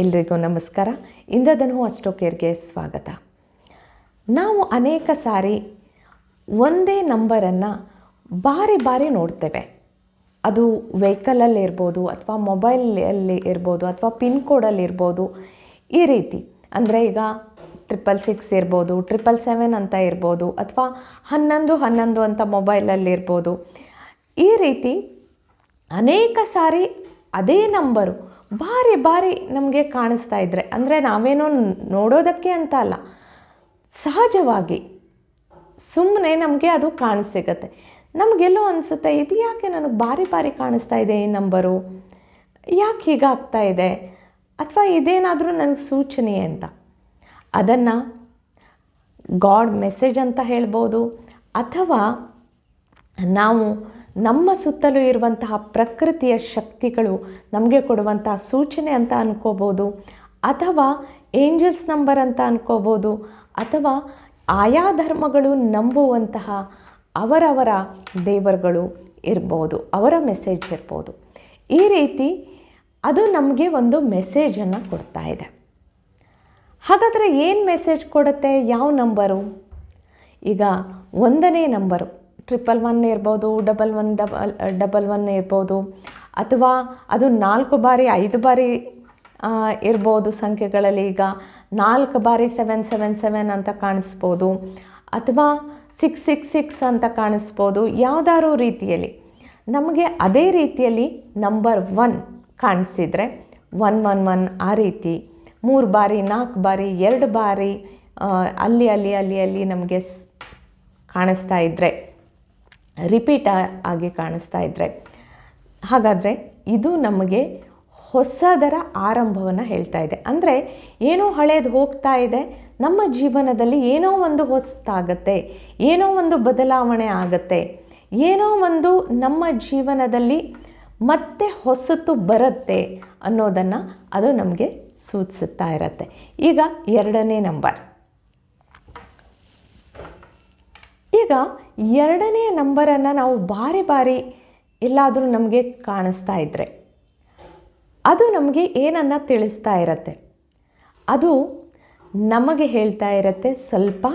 ಎಲ್ರಿಗೂ ನಮಸ್ಕಾರ. ಇಂದ್ರಧನು ಅಷ್ಟೋ ಕೇರ್ಗೆ ಸ್ವಾಗತ. ನಾವು ಅನೇಕ ಸಾರಿ ಒಂದೇ ನಂಬರನ್ನು ಬಾರಿ ಬಾರಿ ನೋಡ್ತೇವೆ. ಅದು ವೆಹಿಕಲಲ್ಲಿ ಇರ್ಬೋದು ಅಥವಾ ಮೊಬೈಲಲ್ಲಿ ಇರ್ಬೋದು ಅಥವಾ ಪಿನ್ ಕೋಡಲ್ಲಿ ಇರ್ಬೋದು ಈ ರೀತಿ. ಅಂದರೆ ಈಗ ಟ್ರಿಪಲ್ ಸಿಕ್ಸ್ ಇರ್ಬೋದು, ಟ್ರಿಪಲ್ ಸೆವೆನ್ ಅಂತ ಇರ್ಬೋದು ಅಥವಾ ಹನ್ನೊಂದು ಹನ್ನೊಂದು ಅಂತ ಮೊಬೈಲಲ್ಲಿ ಇರ್ಬೋದು. ಈ ರೀತಿ ಅನೇಕ ಸಾರಿ ಅದೇ ನಂಬರು ಬಾರಿ ಬಾರಿ ನಮಗೆ ಕಾಣಿಸ್ತಾ ಇದ್ದರೆ ಅಂದರೆ ನಾವೇನೋ ನೋಡೋದಕ್ಕೆ ಅಂತ ಅಲ್ಲ. ಸಹಜವಾಗಿ ಸುಮ್ಮನೆ ನಮಗೆ ಅದು ಕಾಣಿಸಿಗತ್ತೆ. ನಮಗೆಲ್ಲೋ ಅನಿಸುತ್ತೆ, ಇದು ಯಾಕೆ ನನಗೆ ಬಾರಿ ಬಾರಿ ಕಾಣಿಸ್ತಾ ಇದೆ ಈ ನಂಬರು? ಯಾಕೆ ಹೀಗಾಗ್ತಾ ಇದೆ? ಅಥವಾ ಇದೇನಾದರೂ ನನಗೆ ಸೂಚನೆ ಅಂತ. ಅದನ್ನು ಗಾಡ್ ಮೆಸೇಜ್ ಅಂತ ಹೇಳ್ಬೋದು. ಅಥವಾ ನಾವು ನಮ್ಮ ಸುತ್ತಲೂ ಇರುವಂತಹ ಪ್ರಕೃತಿಯ ಶಕ್ತಿಗಳು ನಮಗೆ ಕೊಡುವಂತಹ ಸೂಚನೆ ಅಂತ ಅನ್ಕೋಬೋದು, ಅಥವಾ ಏಂಜಲ್ಸ್ ನಂಬರ್ ಅಂತ ಅನ್ಕೋಬೋದು, ಅಥವಾ ಆಯಾ ಧರ್ಮಗಳು ನಂಬುವಂತಹ ಅವರವರ ದೇವರುಗಳು ಇರ್ಬೋದು, ಅವರ ಮೆಸೇಜ್ ಇರ್ಬೋದು. ಈ ರೀತಿ ಅದು ನಮಗೆ ಒಂದು ಮೆಸೇಜನ್ನು ಕೊಡ್ತಾ ಇದೆ. ಹಾಗಾದರೆ ಏನು ಮೆಸೇಜ್ ಕೊಡುತ್ತೆ? ಯಾವ ನಂಬರು ಈಗ ಒಂದನೇ ನಂಬರು ಟ್ರಿಪಲ್ ಒನ್ ಇರ್ಬೋದು double one double double one ಇರ್ಬೋದು. ಅಥವಾ ಅದು ನಾಲ್ಕು ಬಾರಿ, ಐದು ಬಾರಿ ಇರ್ಬೋದು ಸಂಖ್ಯೆಗಳಲ್ಲಿ ಈಗ. ನಾಲ್ಕು ಬಾರಿ ಸೆವೆನ್ ಸೆವೆನ್ ಸೆವೆನ್ ಅಂತ ಕಾಣಿಸ್ಬೋದು. ಅಥವಾ ಸಿಕ್ಸ್ ಸಿಕ್ಸ್ ಸಿಕ್ಸ್ ಅಂತ ಕಾಣಿಸ್ಬೋದು. ಯಾವುದಾದ್ರು ರೀತಿಯಲ್ಲಿ. ನಮಗೆ ಅದೇ ರೀತಿಯಲ್ಲಿ ನಂಬರ್ ಒನ್ ಕಾಣಿಸಿದರೆ ಒನ್ ಒನ್ ಒನ್ ಆ ರೀತಿ. ಮೂರು ಬಾರಿ, ನಾಲ್ಕು ಬಾರಿ, ಎರಡು ಬಾರಿ ಅಲ್ಲಿ ಅಲ್ಲಿ ಅಲ್ಲಿ ಅಲ್ಲಿ ನಮಗೆ ಕಾಣಿಸ್ತಾ ಇದ್ದರೆ ರಿಪೀಟ್ ಆಗಿ ಕಾಣಿಸ್ತಾ ಇದ್ದರೆ ಹಾಗಾದರೆ ಇದು ನಮಗೆ ಹೊಸದರ ಆರಂಭವನ್ನು ಹೇಳ್ತಾ ಇದೆ. ಅಂದರೆ ಏನೋ ಹಳೇದು ಹೋಗ್ತಾ ಇದೆ, ನಮ್ಮ ಜೀವನದಲ್ಲಿ ಏನೋ ಒಂದು ಹೊಸತಾಗತ್ತೆ, ಏನೋ ಒಂದು ಬದಲಾವಣೆ ಆಗತ್ತೆ, ಏನೋ ಒಂದು ನಮ್ಮ ಜೀವನದಲ್ಲಿ ಮತ್ತೆ ಹೊಸತು ಬರುತ್ತೆ ಅನ್ನೋದನ್ನು ಅದು ನಮಗೆ ಸೂಚಿಸುತ್ತಾ ಇರತ್ತೆ. ಈಗ ಎರಡನೇ ನಂಬರ್. ಈಗ ಎರಡನೇ ನಂಬರನ್ನು ನಾವು ಬಾರಿ ಬಾರಿ ಎಲ್ಲಾದರೂ ನಮಗೆ ಕಾಣಿಸ್ತಾ ಇದ್ದರೆ ಅದು ನಮಗೆ ಏನನ್ನು ತಿಳಿಸ್ತಾ ಇರತ್ತೆ? ಅದು ನಮಗೆ ಹೇಳ್ತಾ ಇರತ್ತೆ, ಸ್ವಲ್ಪ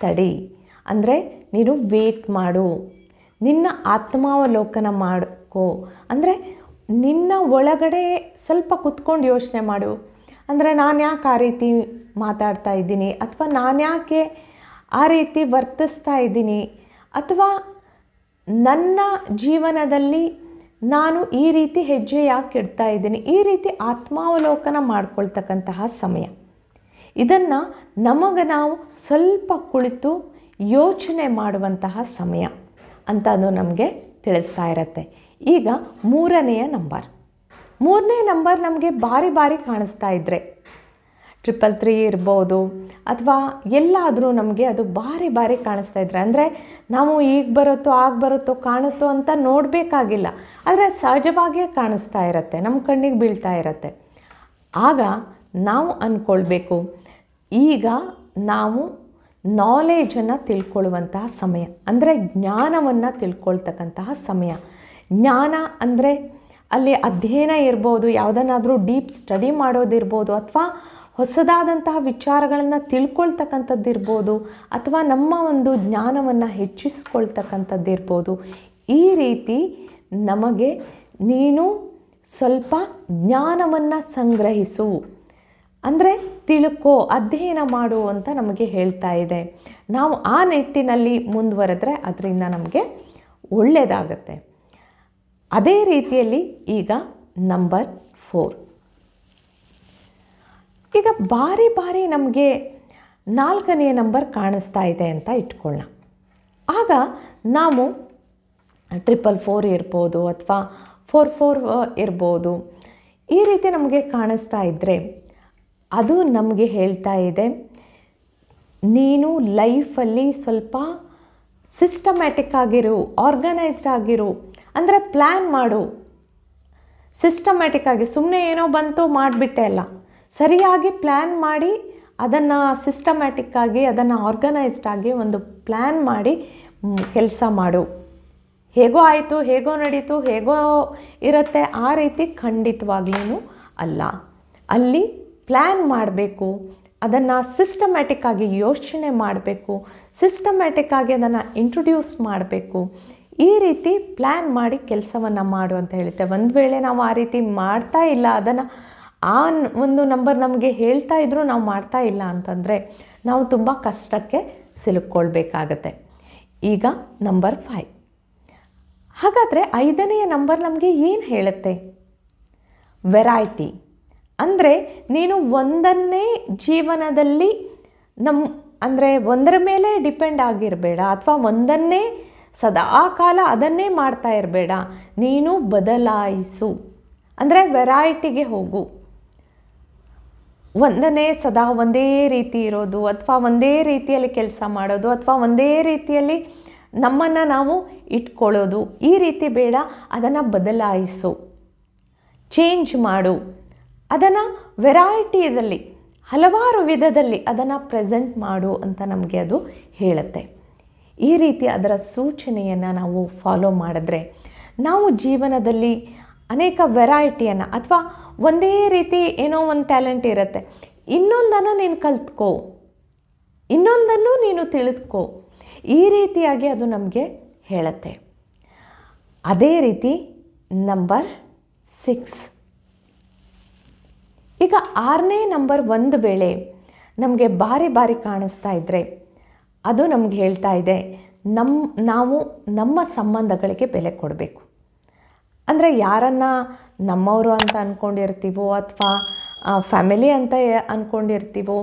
ತಡಿ. ಅಂದರೆ ನೀನು ವೇಟ್ ಮಾಡು. ನಿನ್ನ ಆತ್ಮಾವಲೋಕನ ಮಾಡ್ಕೋ. ಅಂದರೆ ನಿನ್ನ ಒಳಗಡೆ ಸ್ವಲ್ಪ ಕುತ್ಕೊಂಡು ಯೋಚನೆ ಮಾಡು. ಅಂದರೆ ನಾನು ಯಾಕೆ ಆ ರೀತಿ ಮಾತಾಡ್ತಾ ಇದ್ದೀನಿ? ಅಥವಾ ನಾನು ಯಾಕೆ ಆ ರೀತಿ ವರ್ತಿಸ್ತಾ ಇದ್ದೀನಿ. ಅಥವಾ ನನ್ನ ಜೀವನದಲ್ಲಿ ನಾನು ಈ ರೀತಿ ಹೆಜ್ಜೆ ಯಾಕೆ ಇಡ್ತಾ ಇದ್ದೀನಿ? ಈ ರೀತಿ ಆತ್ಮಾವಲೋಕನ ಮಾಡ್ಕೊಳ್ತಕ್ಕಂತಹ ಸಮಯ. ಇದನ್ನು ನಮಗೆ ನಾವು ಸ್ವಲ್ಪ ಕುಳಿತು ಯೋಚನೆ ಮಾಡುವಂತಹ ಸಮಯ ಅಂತ ಅದು ನಮಗೆ ತಿಳಿಸ್ತಾ ಇರತ್ತೆ. ಈಗ ಮೂರನೆಯ ನಂಬರ್. ಮೂರನೇ ನಂಬರ್ ನಮಗೆ ಬಾರಿ ಬಾರಿ ಕಾಣಿಸ್ತಾ ಇದ್ದರೆ ಟ್ರಿಪಲ್ ತ್ರೀ ಇರ್ಬೋದು ಅಥವಾ ಎಲ್ಲಾದರೂ ನಮಗೆ ಅದು ಬಾರಿ ಬಾರಿ ಕಾಣಿಸ್ತಾ ಇದ್ರೆ, ಅಂದರೆ ನಾವು ಈಗ ಬರುತ್ತೋ, ಆಗ ಬರುತ್ತೋ ಕಾಣುತ್ತೋ ಅಂತ ನೋಡಬೇಕಾಗಿಲ್ಲ. ಆದರೆ ಸಹಜವಾಗಿಯೇ ಕಾಣಿಸ್ತಾ ಇರತ್ತೆ ನಮ್ಮ ಕಣ್ಣಿಗೆ ಬೀಳ್ತಾ ಇರತ್ತೆ. ಆಗ ನಾವು ಅಂದ್ಕೊಳ್ಬೇಕು ಈಗ ನಾವು ನಾಲೆಜನ್ನು ತಿಳ್ಕೊಳ್ಳುವಂತಹ ಸಮಯ, ಅಂದರೆ ಜ್ಞಾನವನ್ನು ತಿಳ್ಕೊಳ್ತಕ್ಕಂತಹ ಸಮಯ. ಜ್ಞಾನ ಅಂದರೆ ಅಲ್ಲಿ ಅಧ್ಯಯನ ಇರ್ಬೋದು, ಯಾವುದನ್ನಾದರೂ ಡೀಪ್ ಸ್ಟಡಿ ಮಾಡೋದಿರ್ಬೋದು, ಅಥವಾ ಹೊಸದಾದಂತಹ ವಿಚಾರಗಳನ್ನು ತಿಳ್ಕೊಳ್ತಕ್ಕಂಥದ್ದಿರ್ಬೋದು ಅಥವಾ ನಮ್ಮ ಒಂದು ಜ್ಞಾನವನ್ನು ಹೆಚ್ಚಿಸ್ಕೊಳ್ತಕ್ಕಂಥದ್ದಿರ್ಬೋದು. ಈ ರೀತಿ ನಮಗೆ ನೀನು ಸ್ವಲ್ಪ ಜ್ಞಾನವನ್ನು ಸಂಗ್ರಹಿಸು. ಅಂದರೆ ತಿಳ್ಕೋ, ಅಧ್ಯಯನ ಮಾಡು ಅಂತ ನಮಗೆ ಹೇಳ್ತಾ ಇದೆ. ನಾವು ಆ ನಿಟ್ಟಿನಲ್ಲಿ ಮುಂದುವರೆದ್ರೆ ಅದರಿಂದ ನಮಗೆ ಒಳ್ಳೆಯದಾಗತ್ತೆ ಅದೇ ರೀತಿಯಲ್ಲಿ ಈಗ ನಂಬರ್ ಫೋರ್. ಈಗ ಬಾರಿ ಬಾರಿ ನಮಗೆ ನಾಲ್ಕನೆಯ ನಂಬರ್ ಕಾಣಿಸ್ತಾ ಇದೆ ಅಂತ ಇಟ್ಕೊಳ್ಳೋಣ. ಆಗ ನಾವು ಟ್ರಿಪಲ್ ಫೋರ್ ಇರ್ಬೋದು ಅಥವಾ ಫೋರ್ ಫೋರ್ ಇರ್ಬೋದು. ಈ ರೀತಿ ನಮಗೆ ಕಾಣಿಸ್ತಾ ಇದ್ದರೆ ಅದು ನಮಗೆ ಹೇಳ್ತಾ ಇದೆ, ನೀನು ಲೈಫಲ್ಲಿ ಸ್ವಲ್ಪ ಸಿಸ್ಟಮ್ಯಾಟಿಕ್ ಆಗಿರು ಆರ್ಗನೈಸ್ಡ್ ಆಗಿರು, ಅಂದರೆ ಪ್ಲ್ಯಾನ್ ಮಾಡು. ಸಿಸ್ಟಮ್ಯಾಟಿಕ್ ಆಗಿ ಸುಮ್ಮನೆ ಏನೋ ಬಂತು ಮಾಡಿಬಿಟ್ಟೆ ಅಲ್ಲ. ಸರಿಯಾಗಿ ಪ್ಲ್ಯಾನ್ ಮಾಡಿ ಅದನ್ನು ಸಿಸ್ಟಮ್ಯಾಟಿಕ್ಕಾಗಿ ಅದನ್ನು ಆರ್ಗನೈಸ್ಡ್ ಆಗಿ ಒಂದು ಪ್ಲ್ಯಾನ್ ಮಾಡಿ ಕೆಲಸ ಮಾಡು. ಹೇಗೋ ಆಯಿತು, ಹೇಗೋ ನಡೀತು, ಹೇಗೋ ಇರುತ್ತೆ, ಆ ರೀತಿ ಖಂಡಿತವಾಗ್ಲೂ ಅಲ್ಲ. ಅಲ್ಲಿ ಪ್ಲ್ಯಾನ್ ಮಾಡಬೇಕು, ಅದನ್ನು ಸಿಸ್ಟಮ್ಯಾಟಿಕ್ಕಾಗಿ ಯೋಚನೆ ಮಾಡಬೇಕು ಸಿಸ್ಟಮ್ಯಾಟಿಕ್ಕಾಗಿ ಅದನ್ನು ಇಂಟ್ರೊಡ್ಯೂಸ್ ಮಾಡಬೇಕು. ಈ ರೀತಿ ಪ್ಲ್ಯಾನ್ ಮಾಡಿ ಕೆಲಸವನ್ನು ಮಾಡು ಅಂತ ಹೇಳುತ್ತೆ ಒಂದು ವೇಳೆ ನಾವು ಆ ರೀತಿ ಮಾಡ್ತಾ ಇಲ್ಲ, ಅದನ್ನು ಆ ಒಂದು ನಂಬರ್ ನಮಗೆ ಹೇಳ್ತಾ ಇದ್ದರೂ ನಾವು ಮಾಡ್ತಾ ಇಲ್ಲ ಅಂತಂದರೆ ನಾವು ತುಂಬ ಕಷ್ಟಕ್ಕೆ ಸಿಲುಕೊಳ್ಬೇಕಾಗತ್ತೆ ಈಗ ನಂಬರ್ ಫೈವ್ ಹಾಗಾದರೆ ಐದನೆಯ ನಂಬರ್ ನಮಗೆ ಏನು ಹೇಳುತ್ತೆ? ವೆರೈಟಿ ಅಂದರೆ ನೀನು ಒಂದನ್ನೇ ಜೀವನದಲ್ಲಿ ನಮ್ಮ ಅಂದರೆ ಒಂದರ ಮೇಲೆ ಡಿಪೆಂಡ್ ಆಗಿರಬೇಡ ಅಥವಾ ಒಂದನ್ನೇ ಸದಾ ಕಾಲ ಅದನ್ನೇ ಮಾಡ್ತಾ ಇರಬೇಡ. ನೀನು ಬದಲಾಯಿಸು. ಅಂದರೆ ವೆರೈಟಿಗೆ ಹೋಗು. ಒಂದನೇ ಸದಾ ಒಂದೇ ರೀತಿ ಇರೋದು ಅಥವಾ ಒಂದೇ ರೀತಿಯಲ್ಲಿ ಕೆಲಸ ಮಾಡೋದು ಅಥವಾ ಒಂದೇ ರೀತಿಯಲ್ಲಿ ನಮ್ಮನ್ನು ನಾವು ಇಟ್ಕೊಳ್ಳೋದು, ಈ ರೀತಿ ಬೇಡ, ಅದನ್ನು ಬದಲಾಯಿಸು. ಚೇಂಜ್ ಮಾಡು. ಅದನ್ನು ವೆರೈಟಿಯಲ್ಲಿ ಹಲವಾರು ವಿಧದಲ್ಲಿ ಅದನ್ನು ಪ್ರೆಸೆಂಟ್ ಮಾಡು ಅಂತ ನಮಗೆ ಅದು ಹೇಳುತ್ತೆ. ಈ ರೀತಿ ಅದರ ಸೂಚನೆಯನ್ನು ನಾವು ಫಾಲೋ ಮಾಡಿದ್ರೆ, ನಾವು ಜೀವನದಲ್ಲಿ ಅನೇಕ ವೆರೈಟಿಯನ್ನು ಅಥವಾ ಒಂದೇ ರೀತಿ ಏನೋ ಒಂದು ಟ್ಯಾಲೆಂಟ್ ಇರುತ್ತೆ. ಇನ್ನೊಂದನ್ನು ನೀನು ಕಲ್ತ್ಕೋ. ಇನ್ನೊಂದನ್ನು ನೀನು ತಿಳಿದುಕೋ. ಈ ರೀತಿಯಾಗಿ ಅದು ನಮಗೆ ಹೇಳುತ್ತೆ. ಅದೇ ರೀತಿ ನಂಬರ್ ಸಿಕ್ಸ್. ಈಗ ಆರನೇ ನಂಬರ್ ಒಂದು ವೇಳೆ ನಮಗೆ ಬಾರಿ ಬಾರಿ ಕಾಣಿಸ್ತಾ ಇದ್ದರೆ ಅದು ನಮ್ಗೆ ಹೇಳ್ತಾ ಇದೆ ನಮ್ಮ ನಾವು ನಮ್ಮ ಸಂಬಂಧಗಳಿಗೆ ಬೆಲೆ ಕೊಡಬೇಕು. ಅಂದರೆ ಯಾರನ್ನು ನಮ್ಮವರು ಅಂತ ಅಂದ್ಕೊಂಡಿರ್ತೀವೋ ಅಥವಾ ಫ್ಯಾಮಿಲಿ ಅಂತ ಅಂದ್ಕೊಂಡಿರ್ತೀವೋ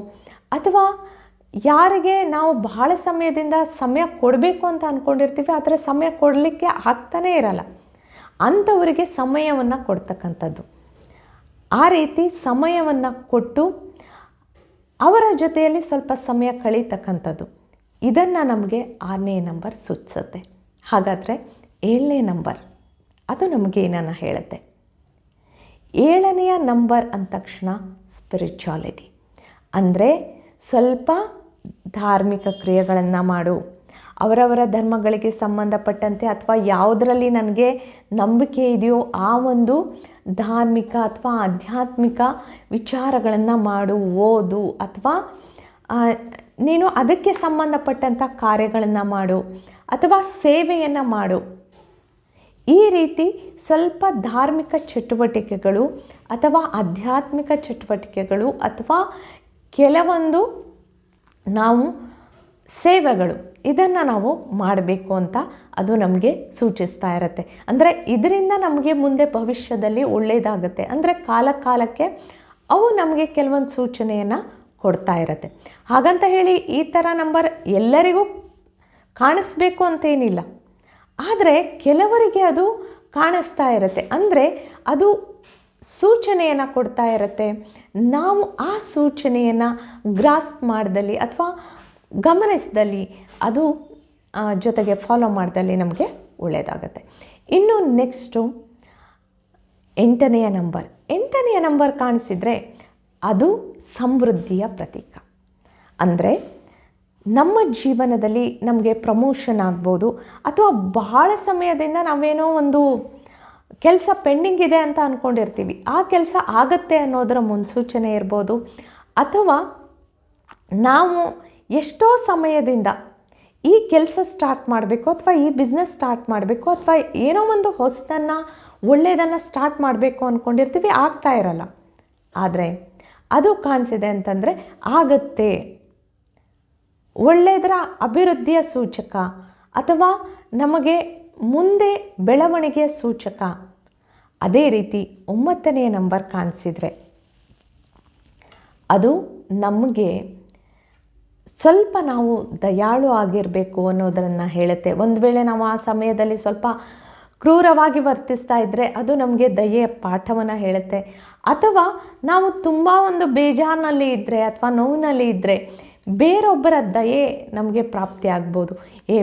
ಅಥವಾ ಯಾರಿಗೆ ನಾವು ಬಹಳ ಸಮಯದಿಂದ ಸಮಯ ಕೊಡಬೇಕು ಅಂತ ಅಂದ್ಕೊಂಡಿರ್ತೀವಿ ಆದರೆ ಸಮಯ ಕೊಡಲಿಕ್ಕೆ ಆಗ್ತಾನೇ ಇರಲ್ಲ. ಅಂಥವರಿಗೆ ಸಮಯವನ್ನು ಕೊಡ್ತಕ್ಕಂಥದ್ದು. ಆ ರೀತಿ ಸಮಯವನ್ನು ಕೊಟ್ಟು ಅವರ ಜೊತೆಯಲ್ಲಿ ಸ್ವಲ್ಪ ಸಮಯ ಕಳೀತಕ್ಕಂಥದ್ದು. ಇದನ್ನು ನಮಗೆ ಆರನೇ ನಂಬರ್ ಸೂಚಿಸುತ್ತೆ. ಹಾಗಾದರೆ ಏಳನೇ ನಂಬರ್. ಅದು ನಮಗೆ ಏನನ್ನ ಹೇಳುತ್ತೆ. ಏಳನೆಯ ನಂಬರ್ ಅಂದ ತಕ್ಷಣ ಸ್ಪಿರಿಚುವಾಲಿಟಿ ಅಂದರೆ ಸ್ವಲ್ಪ ಧಾರ್ಮಿಕ ಕ್ರಿಯೆಗಳನ್ನು ಮಾಡು. ಅವರವರ ಧರ್ಮಗಳಿಗೆ ಸಂಬಂಧಪಟ್ಟಂತೆ ಅಥವಾ ಯಾವುದರಲ್ಲಿ ನನಗೆ ನಂಬಿಕೆ ಇದೆಯೋ ಆ ಒಂದು ಧಾರ್ಮಿಕ ಅಥವಾ ಆಧ್ಯಾತ್ಮಿಕ ವಿಚಾರಗಳನ್ನು ಮಾಡು, ಓದು ಅಥವಾ ನೀನು ಅದಕ್ಕೆ ಸಂಬಂಧಪಟ್ಟಂಥ ಕಾರ್ಯಗಳನ್ನು ಮಾಡು ಅಥವಾ ಸೇವೆಯನ್ನು ಮಾಡು. ಈ ರೀತಿ ಸ್ವಲ್ಪ ಧಾರ್ಮಿಕ ಚಟುವಟಿಕೆಗಳು ಅಥವಾ ಆಧ್ಯಾತ್ಮಿಕ ಚಟುವಟಿಕೆಗಳು ಅಥವಾ ಕೆಲವೊಂದು ನಾವು ಸೇವೆಗಳು ಇದನ್ನು ನಾವು ಮಾಡಬೇಕು ಅಂತ ಅದು ನಮಗೆ ಸೂಚಿಸ್ತಾ ಇರುತ್ತೆ. ಅಂದರೆ ಇದರಿಂದ ನಮಗೆ ಮುಂದೆ ಭವಿಷ್ಯದಲ್ಲಿ ಒಳ್ಳೆಯದಾಗುತ್ತೆ ಅಂದರೆ ಕಾಲ ಕಾಲಕ್ಕೆ ಅವು ನಮಗೆ ಕೆಲವೊಂದು ಸೂಚನೆಯನ್ನು ಕೊಡ್ತಾ ಇರುತ್ತೆ. ಹಾಗಂತ ಹೇಳಿ ಈ ಥರ ನಂಬರ್ ಎಲ್ಲರಿಗೂ ಕಾಣಿಸ್ಬೇಕು ಅಂತೇನಿಲ್ಲ ಆದರೆ ಕೆಲವರಿಗೆ ಅದು ಕಾಣಿಸ್ತಾ ಇರುತ್ತೆ. ಅಂದರೆ ಅದು ಸೂಚನೆಯನ್ನು ಕೊಡ್ತಾ ಇರುತ್ತೆ. ನಾವು ಆ ಸೂಚನೆಯನ್ನು ಗ್ರಾಸ್ಪ್ ಮಾಡ್ದಲ್ಲಿ ಅಥವಾ ಗಮನಿಸಿದಲ್ಲಿ ಅದು ಜೊತೆಗೆ ಫಾಲೋ ಮಾಡ್ದಲ್ಲಿ ನಮಗೆ ಒಳ್ಳೆಯದಾಗತ್ತೆ ಇನ್ನು ನೆಕ್ಸ್ಟು, ಎಂಟನೆಯ ನಂಬರ್. ಎಂಟನೆಯ ನಂಬರ್ ಕಾಣಿಸಿದರೆ ಅದು ಸಮೃದ್ಧಿಯ ಪ್ರತೀಕ. ಅಂದರೆ ನಮ್ಮ ಜೀವನದಲ್ಲಿ ನಮಗೆ ಪ್ರಮೋಷನ್ ಆಗ್ಬೋದು ಅಥವಾ ಬಹಳ ಸಮಯದಿಂದ ನಾವೇನೋ ಒಂದು ಕೆಲಸ ಪೆಂಡಿಂಗ್ ಇದೆ ಅಂತ ಅಂದ್ಕೊಂಡಿರ್ತೀವಿ ಆ ಕೆಲಸ ಆಗತ್ತೆ ಅನ್ನೋದರ ಮುನ್ಸೂಚನೆ ಇರ್ಬೋದು. ಅಥವಾ ನಾವು ಎಷ್ಟೋ ಸಮಯದಿಂದ ಈ ಕೆಲಸ ಸ್ಟಾರ್ಟ್ ಮಾಡಬೇಕು ಅಥವಾ ಈ ಬಿಸ್ನೆಸ್ ಸ್ಟಾರ್ಟ್ ಮಾಡಬೇಕು ಅಥವಾ ಏನೋ ಒಂದು ಹೊಸದನ್ನು ಒಳ್ಳೆಯದನ್ನು ಸ್ಟಾರ್ಟ್ ಮಾಡಬೇಕು ಅಂದ್ಕೊಂಡಿರ್ತೀವಿ ಆಗ್ತಾ ಇರಲ್ಲ. ಆದರೆ ಅದು ಕಾಣಿಸಿದೆ ಅಂತಂದರೆ ಆಗತ್ತೆ. ಒಳ್ಳೆಯದರ ಅಭಿವೃದ್ಧಿಯ ಸೂಚಕ ಅಥವಾ ನಮಗೆ ಮುಂದೆ ಬೆಳವಣಿಗೆಯ ಸೂಚಕ. ಅದೇ ರೀತಿ ಒಂಬತ್ತನೆಯ ನಂಬರ್ ಕಾಣಿಸಿದರೆ. ಅದು ನಮಗೆ ಸ್ವಲ್ಪ ನಾವು ದಯಾಳು ಆಗಿರಬೇಕು ಅನ್ನೋದನ್ನು ಹೇಳುತ್ತೆ. ಒಂದು ವೇಳೆ ನಾವು ಆ ಸಮಯದಲ್ಲಿ ಸ್ವಲ್ಪ ಕ್ರೂರವಾಗಿ ವರ್ತಿಸ್ತಾ ಇದ್ದರೆ ಅದು ನಮಗೆ ದಯೆಯ ಪಾಠವನ್ನು ಹೇಳುತ್ತೆ. ಅಥವಾ ನಾವು ತುಂಬ ಒಂದು ಬೇಜಾರಿನಲ್ಲಿ ಇದ್ದರೆ ಅಥವಾ ನೋವಿನಲ್ಲಿ ಇದ್ದರೆ ಬೇರೊಬ್ಬರ ದಯೆ ನಮಗೆ ಪ್ರಾಪ್ತಿ ಆಗ್ಬೋದು. ಏ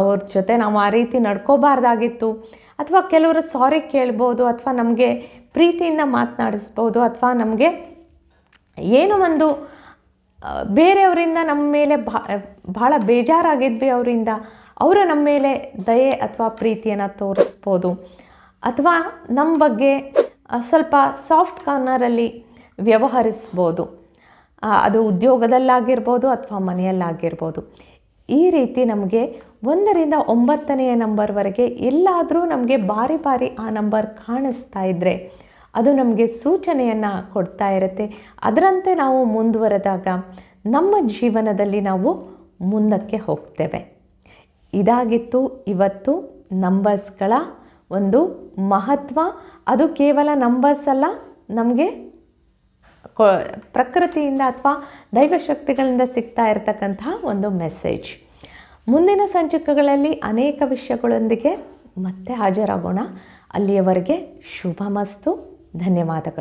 ಅವ್ರ ಜೊತೆ ನಾವು ಆ ರೀತಿ ನಡ್ಕೋಬಾರ್ದಾಗಿತ್ತು, ಅಥವಾ ಕೆಲವರು ಸಾರಿ ಕೇಳ್ಬೋದು, ಅಥವಾ ನಮಗೆ ಪ್ರೀತಿಯಿಂದ ಮಾತನಾಡಿಸ್ಬೋದು, ಅಥವಾ ನಮಗೆ ಏನೋ ಒಂದು ಬೇರೆಯವರಿಂದ ನಮ್ಮ ಮೇಲೆ ಭಾ ಭಾಳ ಬೇಜಾರಾಗಿದ್ವಿ ಅವರಿಂದ, ಅವರು ನಮ್ಮ ಮೇಲೆ ದಯೆ ಅಥವಾ ಪ್ರೀತಿಯನ್ನು ತೋರಿಸ್ಬೋದು. ಅಥವಾ ನಮ್ಮ ಬಗ್ಗೆ ಸ್ವಲ್ಪ ಸಾಫ್ಟ್ ಕಾರ್ನರಲ್ಲಿ ವ್ಯವಹರಿಸ್ಬೋದು. ಅದು ಉದ್ಯೋಗದಲ್ಲಾಗಿರ್ಬೋದು ಅಥವಾ ಮನೆಯಲ್ಲಾಗಿರ್ಬೋದು. ಈ ರೀತಿ ನಮಗೆ ಒಂದರಿಂದ ಒಂಬತ್ತನೆಯ ನಂಬರ್ವರೆಗೆ ಎಲ್ಲಾದರೂ ನಮಗೆ ಬಾರಿ ಬಾರಿ ಆ ನಂಬರ್ ಕಾಣಿಸ್ತಾ ಇದ್ದರೆ ಅದು ನಮಗೆ ಸೂಚನೆಯನ್ನು ಕೊಡ್ತಾ ಇರುತ್ತೆ. ಅದರಂತೆ ನಾವು ಮುಂದುವರೆದಾಗ ನಮ್ಮ ಜೀವನದಲ್ಲಿ ನಾವು ಮುಂದಕ್ಕೆ ಹೋಗ್ತೇವೆ. ಇದಾಗಿತ್ತು ಇವತ್ತು ನಂಬರ್ಸ್ಗಳ ಒಂದು ಮಹತ್ವ. ಅದು ಕೇವಲ ನಂಬರ್ಸ್ ಅಲ್ಲ, ನಮಗೆ ಪ್ರಕೃತಿಯಿಂದ ಅಥವಾ ದೈವಶಕ್ತಿಗಳಿಂದ ಸಿಗ್ತಾ ಇರತಕ್ಕಂತಹ ಒಂದು ಮೆಸೇಜ್. ಮುಂದಿನ ಸಂಚಿಕೆಗಳಲ್ಲಿ ಅನೇಕ ವಿಷಯಗಳೊಂದಿಗೆ ಮತ್ತೆ ಹಾಜರಾಗೋಣ. ಅಲ್ಲಿಯವರೆಗೆ ಶುಭ ಮಸ್ತು ಧನ್ಯವಾದಗಳು.